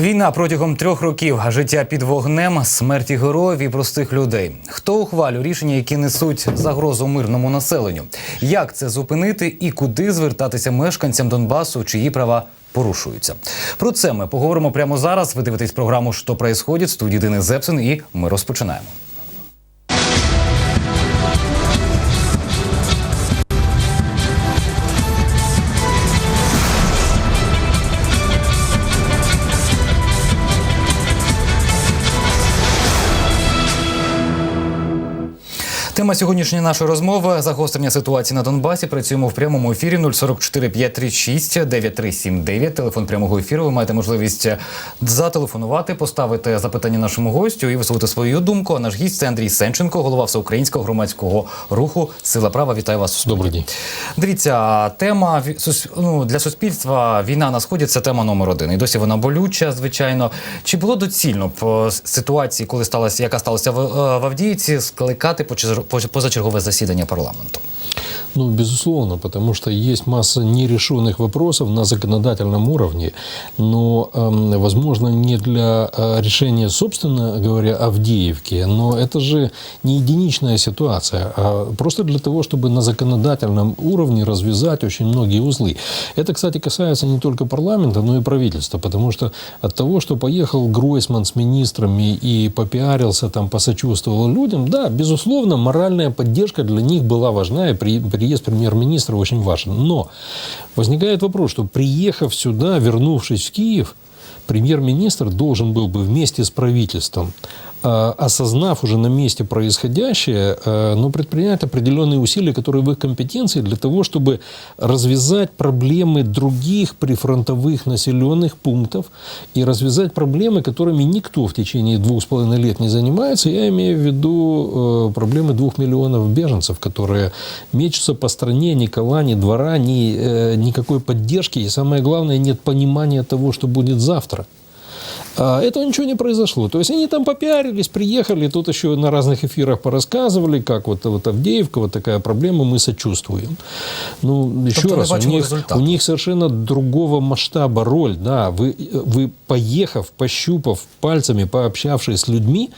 Війна протягом трьох років, життя під вогнем, смерті героїв і простих людей. Хто ухвалює рішення, які несуть загрозу мирному населенню? Як це зупинити і куди звертатися мешканцям Донбасу, чиї права порушуються? Про це ми поговоримо прямо зараз. Ви дивитесь програму «Що происходит» студії Денис Зепсин, і ми розпочинаємо. Тема сьогоднішньої нашої розмови загострення ситуації на Донбасі. Працюємо в прямому ефірі 044 536 9379. Телефон прямого ефіру. Ви маєте можливість зателефонувати, поставити запитання нашому гостю і висловити свою думку. А наш гість це Андрій Сенченко, голова всеукраїнського громадського руху Сила права. Вітаю вас. Добрий день. Дивіться, тема ну, для суспільства війна на сході це тема номер один. І досі вона болюча, звичайно. Чи було доцільно б е, ситуації, коли сталася, яка сталася в, е, в Авдіївці, скликати поч- позачергове засідання парламенту? Ну, безусловно, потому что есть масса нерешенных вопросов на законодательном уровне, но, эм, возможно, не для э, решения, собственно говоря, Авдеевки, но это же не единичная ситуация, а просто для того, чтобы на законодательном уровне развязать очень многие узлы. Это, кстати, касается не только парламента, но и правительства, потому что от того, что поехал Гройсман с министрами и попиарился, там, посочувствовал людям, да, безусловно, моральная поддержка для них была важна, и при- приезд премьер-министра очень важен. Но возникает вопрос, что приехав сюда, вернувшись в Киев, премьер-министр должен был бы вместе с правительством, осознав уже на месте происходящее, э, ну, предпринять определенные усилия, которые в их компетенции для того, чтобы развязать проблемы других прифронтовых населенных пунктов и развязать проблемы, которыми никто в течение двух с половиной лет не занимается. Я имею в виду э, проблемы двух миллионов беженцев, которые мечутся по стране, ни кола, ни двора, ни, э, никакой поддержки. И самое главное, нет понимания того, что будет завтра. А этого ничего не произошло. То есть они там попиарились, приехали, тут еще на разных эфирах порассказывали, как вот, вот Авдеевка, вот такая проблема, мы сочувствуем. Ну, еще Тобто раз, у них, результат. у них совершенно другого масштаба роль. Да, вы, вы поехав, пощупав пальцами, пообщавшись с людьми,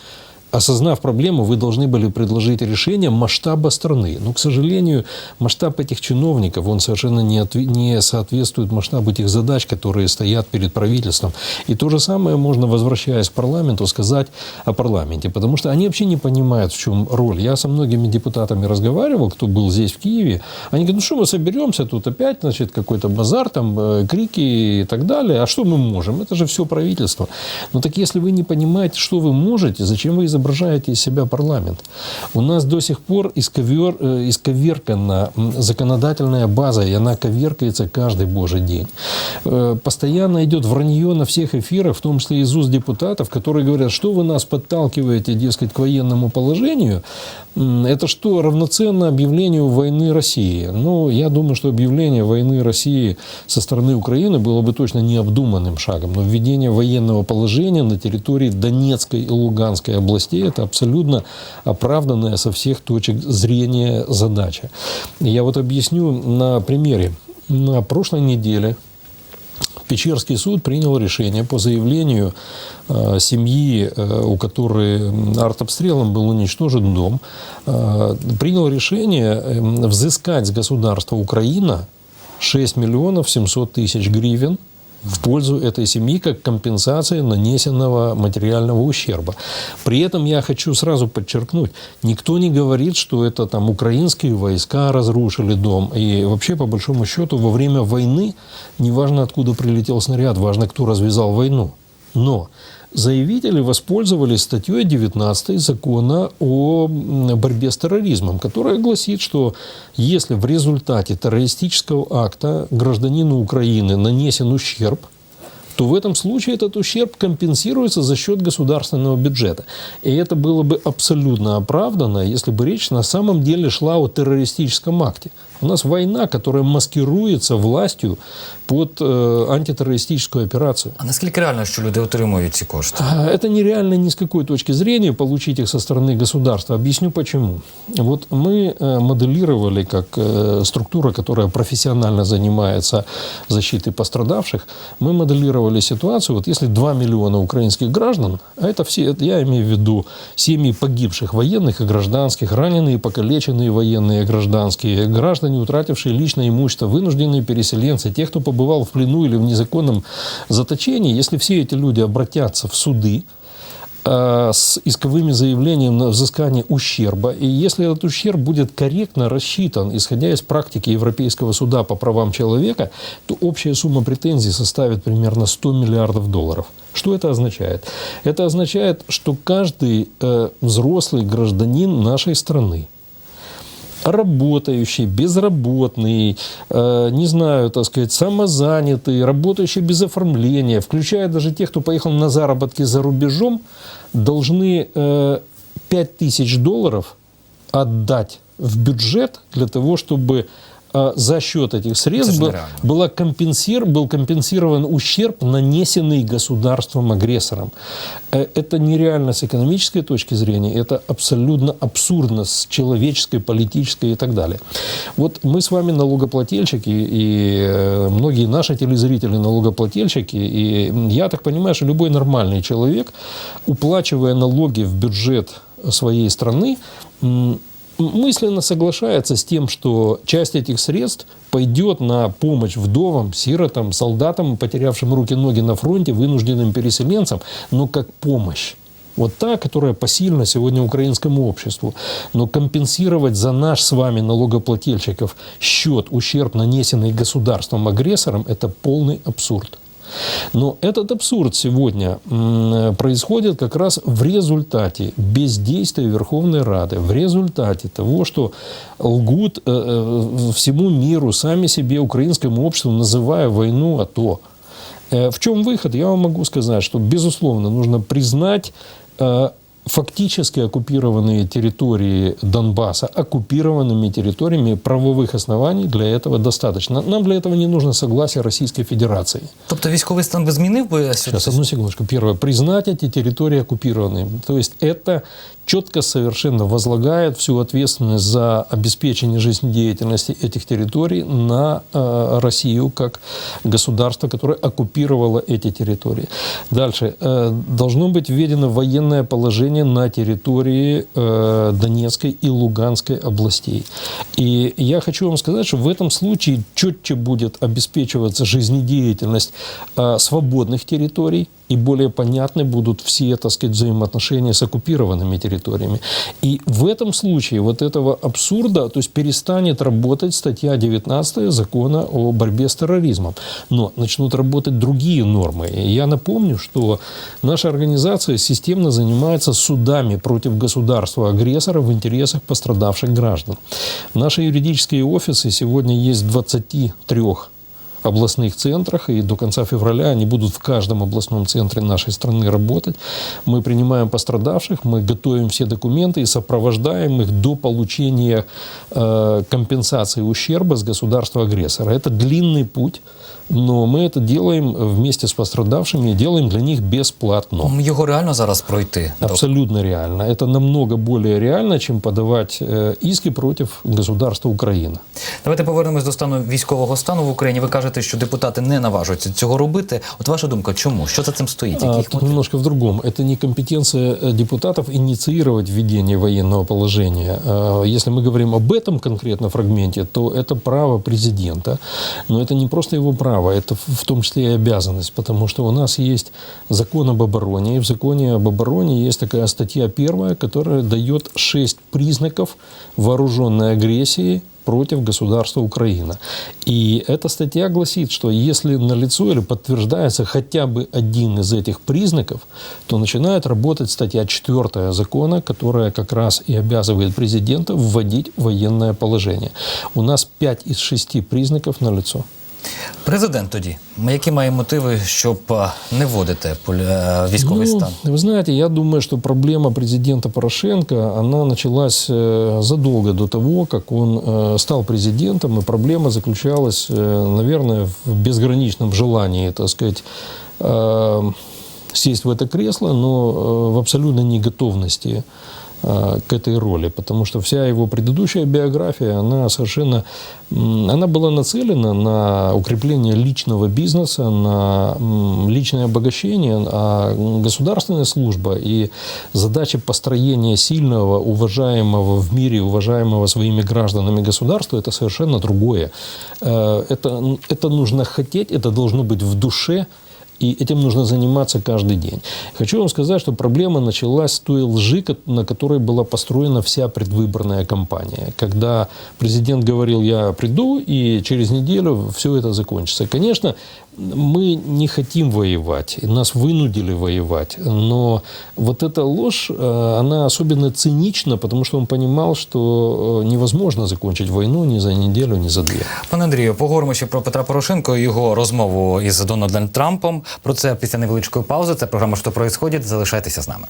осознав проблему, вы должны были предложить решение масштаба страны. Но, к сожалению, масштаб этих чиновников, он совершенно не, отве- не соответствует масштабу тех задач, которые стоят перед правительством. И то же самое можно, возвращаясь к парламенту, сказать о парламенте. Потому что они вообще не понимают, в чем роль. Я со многими депутатами разговаривал, кто был здесь, в Киеве. Они говорят, ну что мы соберемся, тут опять, значит, какой-то базар, там, э, крики и так далее. А что мы можем? Это же все правительство. Но так если вы не понимаете, что вы можете, зачем вы изображаете из себя парламент? У нас до сих пор исковер, э, исковеркана законодательная база, и она коверкается каждый божий день. Э, Постоянно идет вранье на всех эфирах, в том числе из уст депутатов, которые говорят, что вы нас подталкиваете, дескать, к военному положению. Это что, равноценно объявлению войны России? Ну, я думаю, что объявление войны России со стороны Украины было бы точно необдуманным шагом. Но введение военного положения на территории Донецкой и Луганской областей – это абсолютно оправданная со всех точек зрения задача. Я вот объясню на примере. На прошлой неделе Печерский суд принял решение по заявлению э, семьи, э, у которой артобстрелом был уничтожен дом, э, принял решение э, взыскать с государства Украина 6 миллионов 700 тысяч гривен в пользу этой семьи как компенсация нанесенного материального ущерба. При этом я хочу сразу подчеркнуть, никто не говорит, что это там украинские войска разрушили дом. И вообще, по большому счету, во время войны, неважно откуда прилетел снаряд, важно, кто развязал войну. Но заявители воспользовались статьей 19 закона о борьбе с терроризмом, которая гласит, что если в результате террористического акта гражданину Украины нанесен ущерб, то в этом случае этот ущерб компенсируется за счет государственного бюджета. И это было бы абсолютно оправдано, если бы речь на самом деле шла о террористическом акте. У нас война, которая маскируется властью под э, антитеррористическую операцию. А наскільки реально, що люди отримують ці кошти? А, Это нереально ни с какой точки зрения получить их со стороны государства. Объясню почему. Вот мы э, моделировали как э, структура, которая профессионально занимается защитой пострадавших, мы моделировали ситуацию, вот если 2 миллиона украинских граждан, а это все, это я имею в виду семьи погибших военных и гражданских, раненые, покалеченные военные и гражданские, граждане, утратившие личное имущество, вынужденные переселенцы, те, кто побывал в плену или в незаконном заточении, если все эти люди обратятся в суды, э, с исковыми заявлениями на взыскание ущерба. И если этот ущерб будет корректно рассчитан, исходя из практики Европейского суда по правам человека, то общая сумма претензий составит примерно 100 миллиардов долларов. Что это означает? Это означает, что каждый э, взрослый гражданин нашей страны, работающий, безработный, э, не знаю, так сказать, самозанятый, работающий без оформления, включая даже тех, кто поехал на заработки за рубежом, должны э, 5 тысяч долларов отдать в бюджет для того, чтобы за счет этих средств был, была компенсир, был компенсирован ущерб, нанесенный государством-агрессором. Э, Это нереально с экономической точки зрения, это абсолютно абсурдно с человеческой, политической и так далее. Вот мы с вами налогоплательщики, и э, многие наши телезрители налогоплательщики, и я так понимаю, что любой нормальный человек, уплачивая налоги в бюджет своей страны, мысленно соглашается с тем, что часть этих средств пойдет на помощь вдовам, сиротам, солдатам, потерявшим руки-ноги на фронте, вынужденным переселенцам, но как помощь. Вот та, которая посильна сегодня украинскому обществу. Но компенсировать за наш с вами налогоплательщиков счет, ущерб, нанесенный государством-агрессором, это полный абсурд. Но этот абсурд сегодня происходит как раз в результате бездействия Верховной Рады, в результате того, что лгут э, э, всему миру, сами себе, украинскому обществу, называя войну АТО. Э, В чем выход? Я вам могу сказать, что, безусловно, нужно признать фактически оккупированные территории Донбасса оккупированными территориями правовых оснований для этого достаточно. Нам для этого не нужно согласие Российской Федерации. Тобто військовий стан би змінив би Сейчас, одну секундочку. Первое. Признать эти территории оккупированными. То есть это четко совершенно возлагает всю ответственность за обеспечение жизнедеятельности этих территорий на э, Россию как государство, которое оккупировало эти территории. Дальше. Э, должно быть введено военное положение на территории э, Донецкой и Луганской областей. И я хочу вам сказать, что в этом случае четче будет обеспечиваться жизнедеятельность э, свободных территорий, и более понятны будут все, так сказать, взаимоотношения с оккупированными территориями. И в этом случае вот этого абсурда, то есть перестанет работать статья 19 закона о борьбе с терроризмом. Но начнут работать другие нормы. И я напомню, что наша организация системно занимается судами против государства-агрессора в интересах пострадавших граждан. Наши юридические офисы сегодня есть в 23 областных центрах, и до конца февраля они будут в каждом областном центре нашей страны работать. Мы принимаем пострадавших, мы готовим все документы и сопровождаем их до получения э, компенсации ущерба с государства-агрессора. Это длинный путь, но мы это делаем вместе с пострадавшими и делаем для них бесплатно. Його реально зараз пройти. Абсолютно реально. Это намного более реально, чем подавать э, иски против государства Украина. Давайте повернемось до стану військового стану в Україні. Ви кажете, що депутати не наважуються цього робити. От ваша думка, чому? Що за цим стоїть? А, Які їх Тут мотиви? немножко в другом. Это не компетенция э, депутатов инициировать введение военного положения. А, Если мы говорим об этом конкретно фрагменте, то это право президента. Но это не просто его право, это в том числе и обязанность, потому что у нас есть закон об обороне, и в законе об обороне есть такая статья первая, которая дает шесть признаков вооруженной агрессии против государства Украина. И эта статья гласит, что если налицо или подтверждается хотя бы один из этих признаков, то начинает работать статья 4 закона, которая как раз и обязывает президента вводить военное положение. У нас 5 из 6 признаков налицо. Президент тоді, які має мотиви, щоб е, не вводити полі- е, військовий Ну, стан? Вы знаете, я думаю, что проблема президента Порошенко, она началась э, задолго до того, как он э, стал президентом, и проблема заключалась, э, наверное, в безграничном желании, так сказать, э, сесть в это кресло, но э, в абсолютной неготовности э, к этой роли, потому что вся его предыдущая биография, она совершенно, она была нацелена на укрепление личного бизнеса, на личное обогащение, а государственная служба и задача построения сильного, уважаемого в мире, уважаемого своими гражданами государства, это совершенно другое. Э, Это, это нужно хотеть, это должно быть в душе, и этим нужно заниматься каждый день. Хочу вам сказать, что проблема началась с той лжи, на которой была построена вся предвыборная кампания. Когда президент говорил, я приду, и через неделю все это закончится. Конечно, мы не хотим воевать, и нас вынудили воевать, но вот эта ложь, э, она особенно цинична, потому что он понимал, что э, невозможно закончить войну ни за неделю, ни за две. Пане Андрію, поговоримо ще про Петра Порошенко і його розмову із Дональдом Трампом. Про це після невеличкої паузи. Це програма «Що происходит?». Залишайтеся з нами.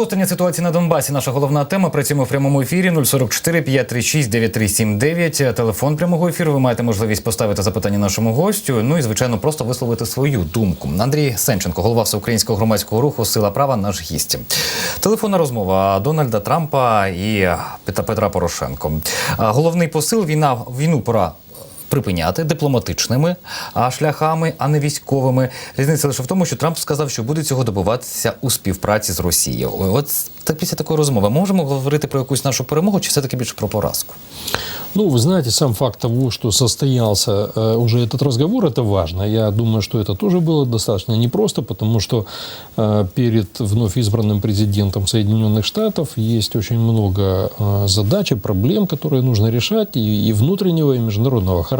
Загострення ситуації на Донбасі. Наша головна тема. Працюємо в прямому ефірі 044 536 9379. Телефон прямого ефіру. Ви маєте можливість поставити запитання нашому гостю. Ну і звичайно, просто висловити свою думку. Андрій Сенченко, голова всеукраїнського громадського руху Сила права, наш гість. Телефонна розмова Дональда Трампа і Петра Порошенко. Головний посил війна війну пора припиняти дипломатичними а, шляхами, а не військовими. Різниця лише в тому, що Трамп сказав, що буде цього добиватися у співпраці з Росією. Ой, От та після такої розмови можемо говорити про якусь нашу перемогу, чи все таки більше про поразку? Ну, вы знаете, сам факт того, что состоялся э, уже этот разговор, это важно. Я думаю, что это тоже было достаточно непросто, потому что э, перед вновь избранным президентом Соединенных Штатов есть очень много э, задач и проблем, которые нужно решать, и, и внутреннего, и международного характера.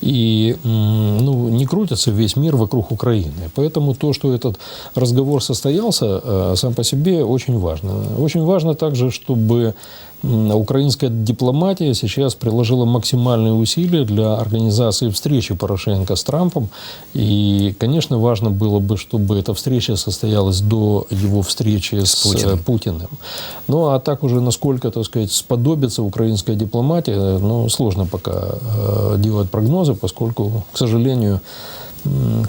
И м, ну, не крутится весь мир вокруг Украины. Поэтому то, что этот разговор состоялся, э, сам по себе очень важно. Очень важно также, чтобы Украинская дипломатия сейчас приложила максимальные усилия для организации встречи Порошенко с Трампом. И, конечно, важно было бы, чтобы эта встреча состоялась до его встречи с, Путиным. э, Путиным. Ну, а так уже насколько, так сказать, сподобится украинская дипломатия, ну, сложно пока э, делать прогнозы, поскольку, к сожалению,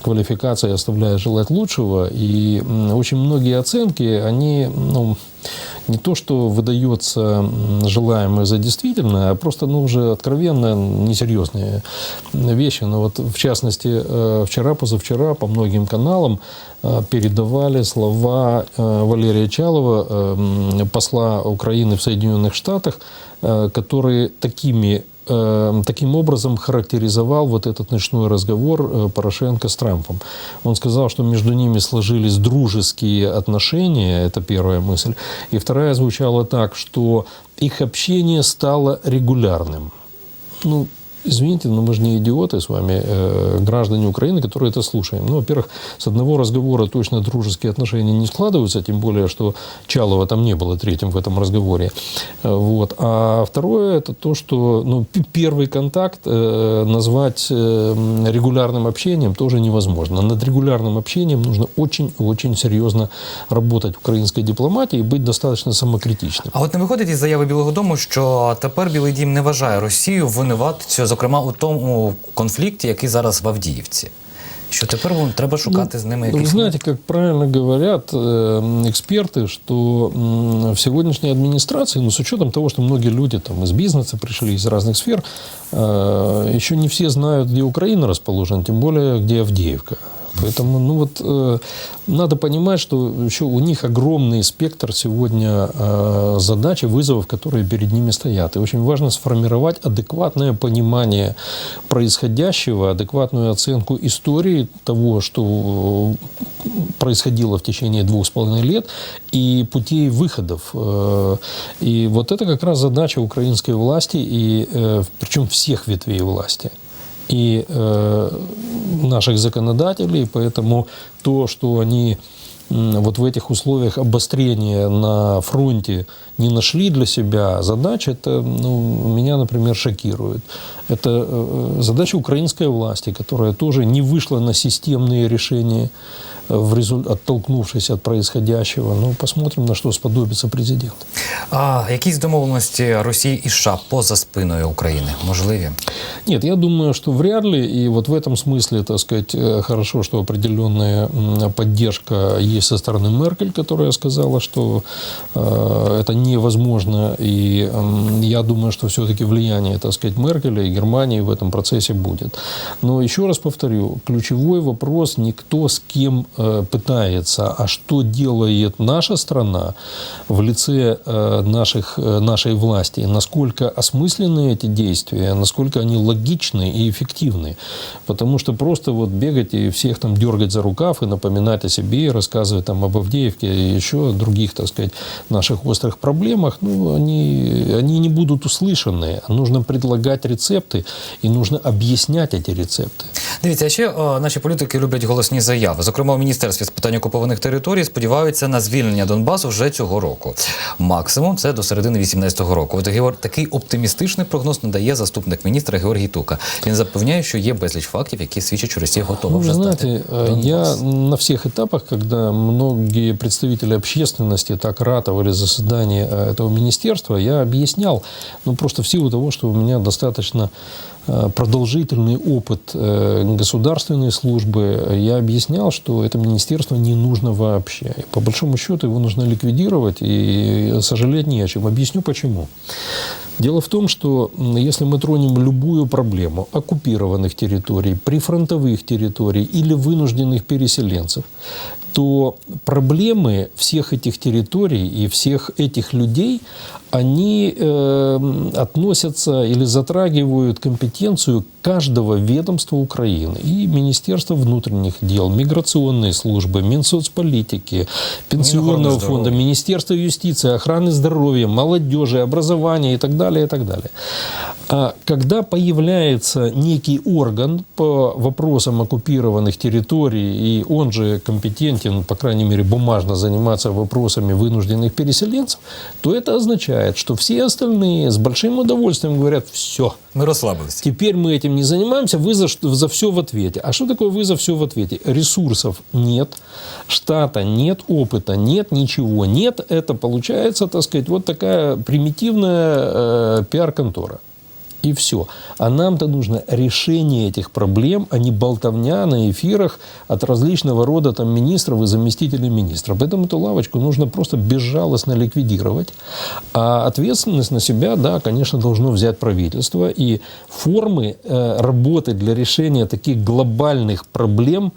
квалификация оставляет желать лучшего, и очень многие оценки, они, ну, не то, что выдается желаемое за действительное, а просто, ну, уже откровенно несерьезные вещи. Но вот, в частности, э, вчера, позавчера по многим каналам э, передавали слова э, Валерия Чалова, посла Украины в Соединенных Штатах, который такими таким образом характеризовал вот этот ночной разговор э, Порошенко с Трампом. Он сказал, что между ними сложились дружеские отношения, это первая мысль. И вторая звучала так, что их общение стало регулярным. Ну, извините, но мы же не идиоты с вами, э, граждане Украины, которые это слушаем. Ну, во-первых, с одного разговора точно дружеские отношения не складываются, тем более, что Чалова там не было третьим в этом разговоре. Э, Вот. А второе, это то, что ну, п- первый контакт э, назвать э, регулярным общением тоже невозможно. Над регулярным общением нужно очень-очень серьезно работать в украинской дипломатии и быть достаточно самокритичным. А от не виходить із заяви Білого Дому, що тепер Білий Дім не вважає Росію винуватцю, зокрема у тому конфлікті, який зараз в Авдіївці. Що тепер вон, треба шукати з ними Ну, Вы якихось знаете, как правильно говорят э, эксперты, что м, в сегодняшней администрации, ну, с учетом того, что многие люди там из бизнеса пришли, из разных сфер, э, еще не все знают, где Украина расположена, тем более, где Авдеевка. Поэтому, ну вот, э, надо понимать, что еще у них огромный спектр сегодня э, задач и вызовов, которые перед ними стоят. И очень важно сформировать адекватное понимание происходящего, адекватную оценку истории того, что э, происходило в течение двух с половиной лет, и путей выходов. И вот это как раз задача украинской власти, и причем всех ветвей власти и э, наших законодателей, поэтому то, что они вот в этих условиях обострения на фронте не нашли для себя задач, это ну, меня, например, шокирует. Это э, задача украинской власти, которая тоже не вышла на системные решения, в результ... оттолкнувшись от происходящего. Ну, посмотрим, на что сподобится президент. А якісь домовленості Росії і США поза спиною України можливі? Нет, я думаю, что вряд ли. И вот в этом смысле, так сказать, э, хорошо, что определенная м, поддержка есть со стороны Меркель, которая сказала, что э, это невозможно. И м, я думаю, что все-таки влияние, так сказать, Меркеля и Германии в этом процессе будет. Но еще раз повторю, ключевой вопрос не кто с кем э, пытается, а что делает наша страна в лице э, наших, э, нашей власти, насколько осмысленны эти действия, насколько они логичны и эффективны. Потому что просто вот бегать и всех там дергать за рукав и напоминать о себе, и рассказывать там об Авдеевке и еще о других, так сказать, наших острых проблемах, ну, они, они не будут услышаны. Нужно предлагать рецепты и нужно объяснять эти рецепты. Дивіться, а ще е, наші політики люблять голосні заяви. Зокрема, у міністерстві з питань окупованих територій сподіваються на звільнення Донбасу вже цього року. Максимум це до середини 18-го року. От Геор- такий оптимістичний прогноз надає заступник міністра Георгій Тука. Він запевняє, що є безліч фактів, які свідчать, що Росія готова Ну, вже вы здати знаете, э, я Донбас. на всех этапах, когда многие представители общественности так ратовали за создание э, этого министерства, я объяснял, ну просто в силу того, что у меня достаточно э, продолжительный опыт э, государственной службы, я объяснял, что это министерство не нужно вообще. И по большому счету его нужно ликвидировать, и сожалеть не о чем. Объясню почему. Дело в том, что если мы тронем любую проблему оккупированных территорий, прифронтовых территорий или вынужденных переселенцев, то проблемы всех этих территорий и всех этих людей, они э, относятся или затрагивают компетенцию каждого ведомства Украины. И Министерства внутренних дел, миграционной службы, Минсоцполитики, Пенсионного фонда, здоровья. Министерства юстиции, охраны здоровья, молодежи, образования и так далее, и так далее. А когда появляется некий орган по вопросам оккупированных территорий, и он же компетентен, по крайней мере, бумажно заниматься вопросами вынужденных переселенцев, то это означает, что все остальные с большим удовольствием говорят, все, Ми розслабилися. Теперь мы этим не занимаемся, вы за, за все в ответе. А что такое вы за все в ответе? Ресурсов нет, штата нет, опыта нет, ничего нет. Это получается, так сказать, вот такая примитивная э, пиар-контора. И все. А нам-то нужно решение этих проблем, а не болтовня на эфирах от различного рода там, министров и заместителей министра. Поэтому эту лавочку нужно просто безжалостно ликвидировать. А ответственность на себя, да, конечно, должно взять правительство. И формы э, работы для решения таких глобальных проблем,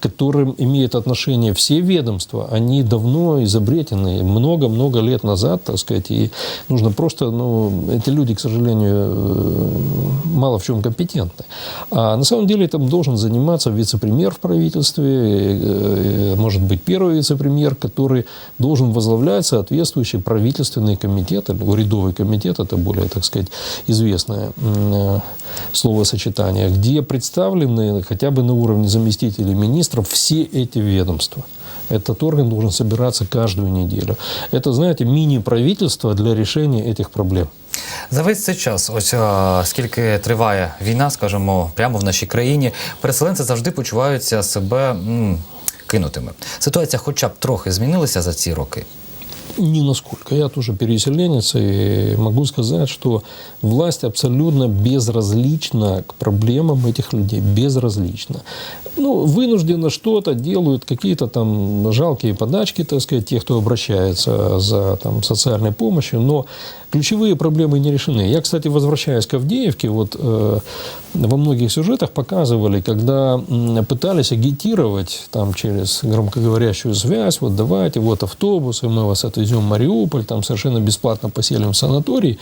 которым имеют отношение все ведомства, они давно изобретены много-много лет назад, так сказать, и нужно просто, ну, эти люди, к сожалению, э, мало в чем компетентны. А на самом деле этим должен заниматься вице-премьер в правительстве, э, может быть, первый вице-премьер, который должен возглавлять соответствующий правительственный комитет, или рядовый комитет, это более, так сказать, известное э, словосочетание, где представлены хотя бы на уровне заместителей министров все эти ведомства. Этот орган должен собираться каждую неделю. Это, знаете, мини-правительство для решения этих проблем. За весь цей час, ось а, скільки триває війна, скажімо, прямо в нашій країні, переселенці завжди почуваються себе м, кинутими. Ситуація, хоча б трохи змінилася за ці роки. Ни насколько. Я тоже переселенец, и могу сказать, что власть абсолютно безразлична к проблемам этих людей. Безразлична. Ну, вынужденно что-то делают, какие-то там жалкие подачки, так сказать, тех, кто обращается за там, социальной помощью, но ключевые проблемы не решены. Я, кстати, возвращаясь к Авдеевке, вот э, во многих сюжетах показывали, когда м, пытались агитировать там через громкоговорящую связь, вот давайте, вот автобусы, мы вас отвезем в Мариуполь, там совершенно бесплатно поселим в санаторий.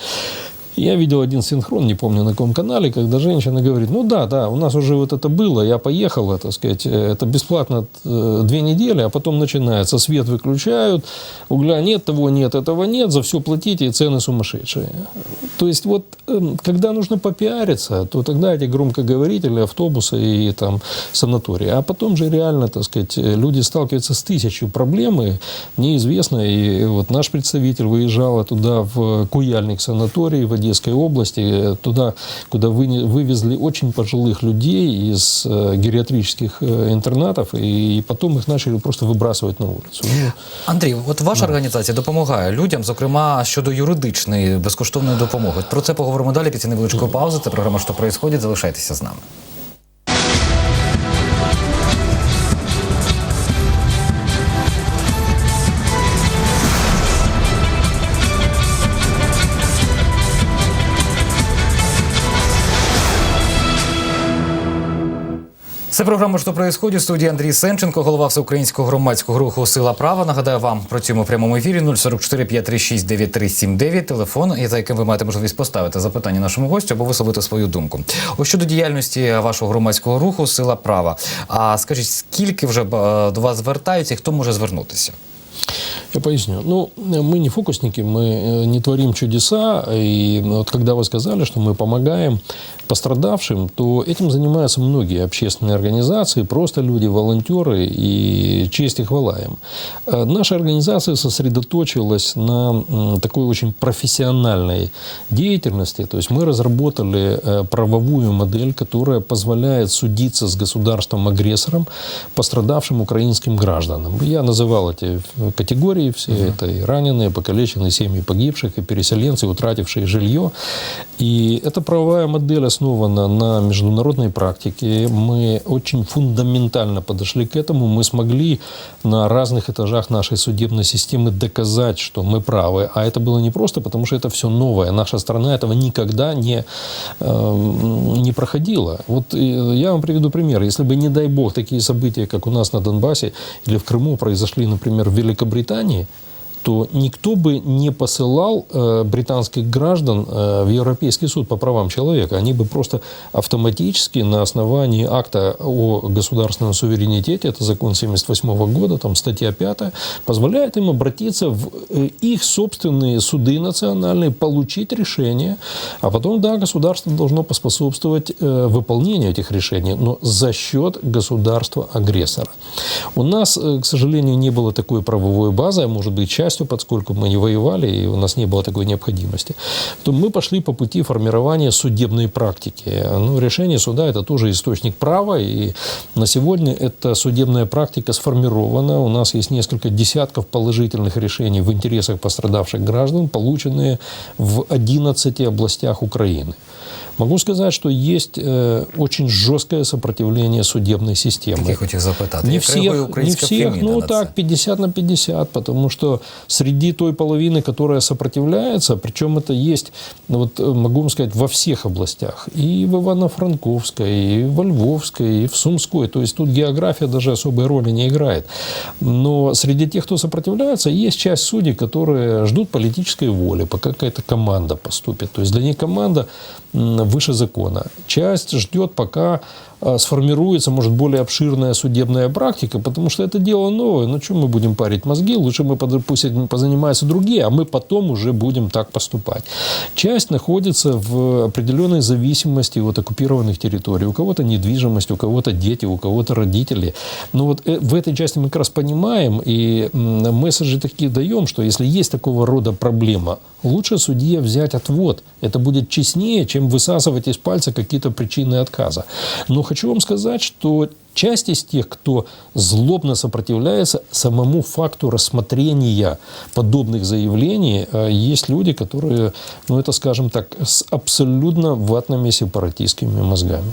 Я видел один синхрон, не помню на каком канале, когда женщина говорит, ну да, да, у нас уже вот это было, я поехала, так сказать, э, это бесплатно э, две недели, а потом начинается, свет выключают, угля нет, того нет, этого нет, за все платите, и цены сумасшедшие. То есть вот, эм, когда нужно попиариться, то тогда эти громкоговорители, автобусы и там санатории. А потом же реально, так сказать, э, люди сталкиваются с тысячей проблем, и и вот наш представитель выезжал туда в Куяльник санаторий в Одесской области, э, туда, куда вы- вывезли очень пожилых людей из э, гериатрических э, интернатов, и потом их начали просто выбрасывать на улицу. Ну, Андрій, от ваша організація допомагає людям, зокрема щодо юридичної безкоштовної допомоги. Про це поговоримо далі після невеличкої паузи. Це програма «Що происходить?». Залишайтеся з нами. Це програма «Що происходит?» В студії Андрій Сенченко, голова всеукраїнського громадського руху Сила права. Нагадаю вам про цьому прямому ефірі 044 536 9379, телефон, за яким ви маєте можливість поставити запитання нашому гостю або висловити свою думку. Ось щодо діяльності вашого громадського руху Сила права. А скажіть, скільки вже е, до вас звертаються і хто може звернутися? Я поясню. Ну, мы не фокусники, мы э, не творим чудеса. И вот когда вы сказали, что мы помогаем пострадавшим, то этим занимаются многие общественные организации, просто люди, волонтеры, и честь и хвала им. Э, Наша организация сосредоточилась на такой очень профессиональной деятельности. То есть мы разработали э, правовую модель, которая позволяет судиться с государством-агрессором, пострадавшим украинским гражданам. Я называл эти категории все. Это и раненые, покалеченные семьи погибших, и переселенцы, утратившие жилье. И эта правовая модель основана на международной практике. Мы очень фундаментально подошли к этому. Мы смогли на разных этажах нашей судебной системы доказать, что мы правы. А это было не просто, потому что это все новое. Наша страна этого никогда не, э, не проходила. Вот э, я вам приведу пример. Если бы, не дай бог, такие события, как у нас на Донбассе или в Крыму произошли, например, в Великобритании, то никто бы не посылал э, британских граждан э, в Европейский суд по правам человека. Они бы просто автоматически на основании акта о государственном суверенитете, это закон 78 года, там статья 5, позволяет им обратиться в э, их собственные суды национальные, получить решение, а потом, да, государство должно поспособствовать выполнению этих решений, но за счет государства-агрессора. У нас, к сожалению, не было такой правовой базы, а может быть, частью, поскольку мы не воевали, и у нас не было такой необходимости, то мы пошли по пути формирования судебной практики. Ну, решение суда – это тоже источник права, и на сегодня эта судебная практика сформирована. У нас есть несколько десятков положительных решений в интересах пострадавших граждан, полученные в 11 областях Украины. Могу сказать, что есть э, очень жесткое сопротивление судебной системы. Я хотів запитати. Не Як реагує всех, не українська всех, Феміда ну на так, це? 50 на 50, потому что среди той половины, которая сопротивляется, причем это есть, ну вот э, могу вам сказать, во всех областях, и в Ивано-Франковской, и во Львовской, и в Сумской, то есть тут география даже особой роли не играет. Но среди тех, кто сопротивляется, есть часть судей, которые ждут политической воли, пока какая-то команда поступит. То есть для них команда м, выше закона. Часть ждет, пока сформируется, может, более обширная судебная практика, потому что это дело новое. Ну, что мы будем парить мозги? Лучше мы под- пусть этим позанимаются другие, а мы потом уже будем так поступать. Часть находится в определенной зависимости от оккупированных территорий. У кого-то недвижимость, у кого-то дети, у кого-то родители. Но вот э, в этой части мы как раз понимаем и месседжи такие даем, что если есть такого рода проблема, лучше судье взять отвод. Это будет честнее, чем высасывать из пальца какие-то причины отказа. Но хочу вам сказать, что часть из тех, кто злобно сопротивляется самому факту рассмотрения подобных заявлений, э, есть люди, которые, ну это скажем так, с абсолютно ватными сепаратистскими мозгами.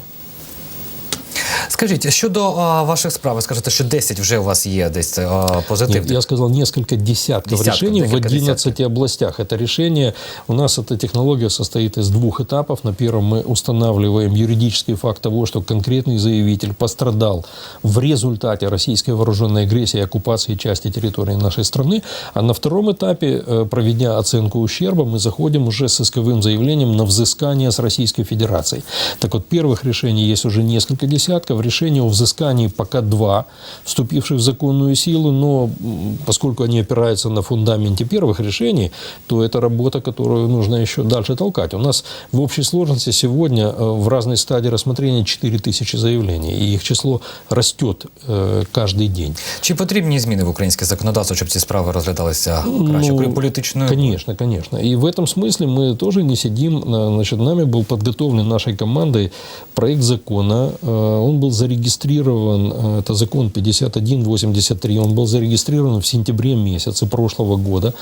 Скажіть, щодо а, ваших справ, скажете, що 10 вже у вас є десь а, Нет, позитивних. я сказал несколько десятков, Десятков, решений в несколько 11 областях. Это решение, у нас эта технология состоит из двух этапов. На первом мы устанавливаем юридический факт того, что конкретный заявитель пострадал в результате российской вооруженной агрессии и оккупации части территории нашей страны. А на втором этапе, э, проведя оценку ущерба, мы заходим уже с исковым заявлением на взыскание с Российской Федерацией. Так вот, первых решений есть уже несколько десятков Решения о взыскании пока два, вступивших в законную силу, но м, поскольку они опираются на фундаменте первых решений, то это работа, которую нужно еще дальше толкать. У нас в общей сложности сегодня э, в разной стадии рассмотрения 4 тысячи заявлений, и их число растет э, каждый день. Чи потрібні зміни в українське законодавство, щоб ці справи розглядалися краще, Ну, крім політичної? Конечно, конечно. И в этом смысле мы тоже не сидим. э, Значит, нами был подготовлен нашей командой проект закона. он был зарегистрирован, э, это закон 5183, он был зарегистрирован в сентябре месяце прошлого года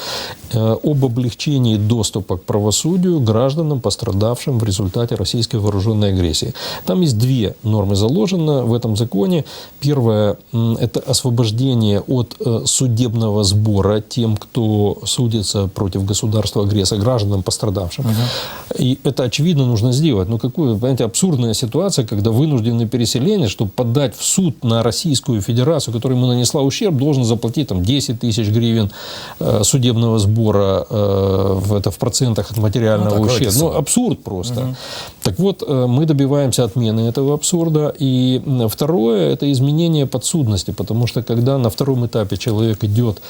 э, об облегчении доступа к правосудию гражданам, пострадавшим в результате российской вооруженной агрессии. Там есть две нормы заложено в этом законе. Первое это освобождение от э, судебного сбора тем, кто судится против государства-агрессора, гражданам, пострадавшим. И это, очевидно, нужно сделать. Но какую, понимаете, абсурдная ситуация, когда вынужденный переселенец, чтобы подать в суд на Российскую Федерацию, которая ему нанесла ущерб, должен заплатить там 10 тысяч гривен э, судебного сбора, э, в, это в процентах от материального Ну, ущерба. Ну, абсурд просто. Так вот, э, мы добиваемся отмены этого абсурда. И второе – это изменение подсудности, потому что когда на втором этапе человек идет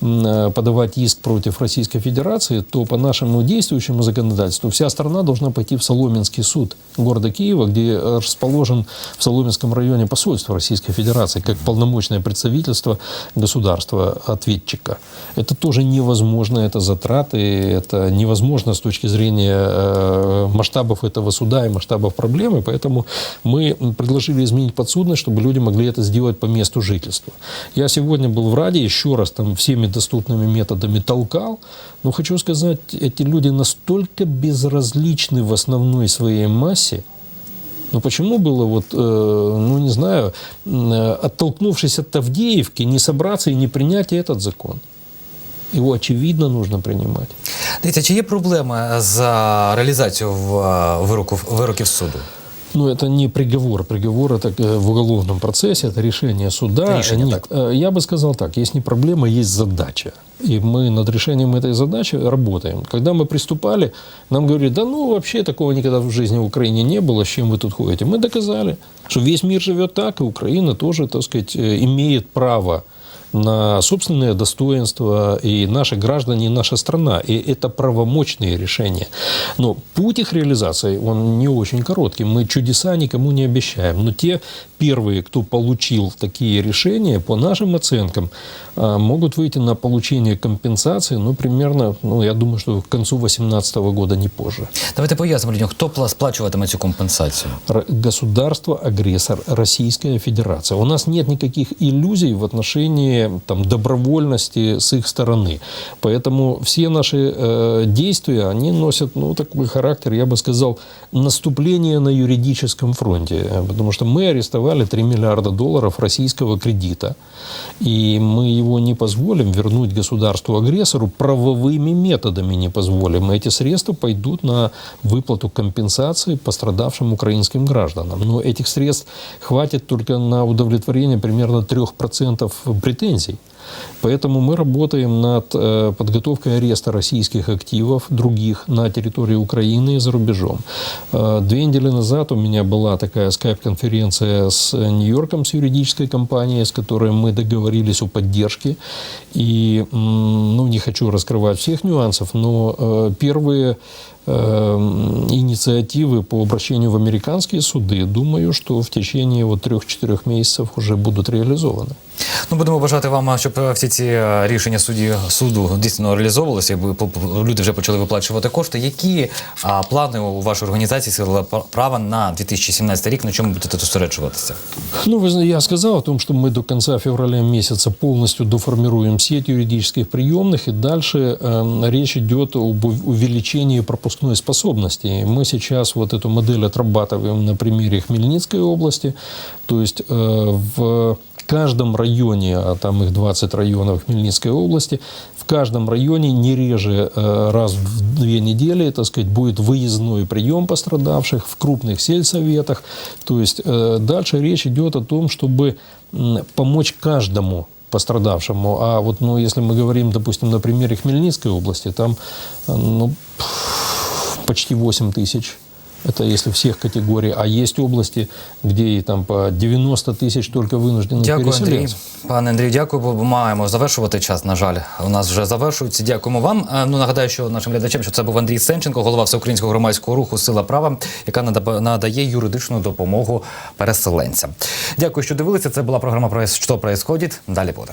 э, подавать иск против Российской Федерации, то по нашему действующему законодательству вся страна должна пойти в Соломенский суд города Киева, где э, расположен в Соломенском районе посольство Российской Федерации, как полномочное представительство государства-ответчика. Это тоже невозможно, это затраты, это невозможно с точки зрения э, масштабов этого суда и масштабов проблемы, поэтому мы предложили изменить подсудность, чтобы люди могли это сделать по месту жительства. Я сегодня был в Раде, еще раз там всеми доступными методами толкал, но хочу сказать, эти люди настолько безразличны в основной своей массе, но почему было вот, э, ну не знаю, м, э, оттолкнувшись от Авдеевки, не собраться и не принять и этот закон? Его очевидно нужно принимать. Дивіться, чи є проблема з а, реалізацією в, а, вироку, вироків суду? Ну, это не приговор. Приговор это э, в уголовном процессе, это решение суда. Решение, Нет, э, я бы сказал так, есть не проблема, есть задача. И мы над решением этой задачи работаем. Когда мы приступали, нам говорили, да ну вообще такого никогда в жизни в Украине не было, с чем вы тут ходите. Мы доказали, что весь мир живет так, и Украина тоже, так сказать, э, имеет право на собственное достоинство, и наши граждане, и наша страна. И это правомочные решения. Но путь их реализации, он не очень короткий. Мы чудеса никому не обещаем. Но те первые, кто получил такие решения, по нашим оценкам, а, могут выйти на получение компенсации, ну, примерно, ну, я думаю, что к концу 2018 года, не позже. Давайте пояснимо людям, хто пла- сплачуватиме цю компенсацію. Р- государство-агрессор Российская Федерация. У нас нет никаких иллюзий в отношении там, добровольности с их стороны. Поэтому все наши э, действия, они носят ну, такой характер, я бы сказал, наступления на юридическом фронте. Потому что мы арестовали 3 миллиарда долларов российского кредита. И мы его не позволим вернуть государству-агрессору правовыми методами не позволим. И эти средства пойдут на выплату компенсации пострадавшим украинским гражданам. Но этих средств хватит только на удовлетворение примерно 3% претензий. Pachinzi Поэтому мы работаем над э, подготовкой ареста российских активов, других, на территории Украины и за рубежом. Э, Две недели назад у меня была такая скайп-конференция с Нью-Йорком, с юридической компанией, с которой мы договорились о поддержке. И, ну, не хочу раскрывать всех нюансов, но э, первые инициативы по обращению в американские суды, думаю, что в течение вот трех-четырех месяцев уже будут реализованы. Ну, будемо бажати вам, щоб е, всі ці е, рішення судді суду дійсно реалізовувалися, якби по- по- люди вже почали виплачувати кошти. Які а, плани у вашої організації сила права на 2017 рік? На чому будете зосереджуватися? Ну, вы зна- я сказал о том, что мы до конца февраля месяца полностью доформируем сеть юридических приемных, и дальше э, речь идет об ув- увеличении пропускной способности. И Мы сейчас вот эту модель отрабатываем на примере Хмельницкой области, то есть э, в каждом районе, а там их 20 районов Хмельницкой области, в каждом районе не реже э, раз в две недели, так сказать, будет выездной прием пострадавших в крупных сельсоветах. То есть э, дальше речь идет о том, чтобы помочь каждому пострадавшему. А вот, ну, если мы говорим, допустим, на примере Хмельницкой области, там, э, ну, почти 8 тысяч. Это если всех категорий. А есть области, где и там по 90 тысяч только вынуждены Дякую, Андрій. переселенцев. Пане Андрію, дякую, бо маємо завершувати час. На жаль, у нас вже завершується. Дякуємо вам. Е, Ну нагадаю, що нашим глядачам, що це був Андрій Сенченко, голова всеукраїнського громадського руху Сила права, яка нада- надає юридичну допомогу переселенцям. Дякую, що дивилися. Це була програма про що происходить. Далі буде.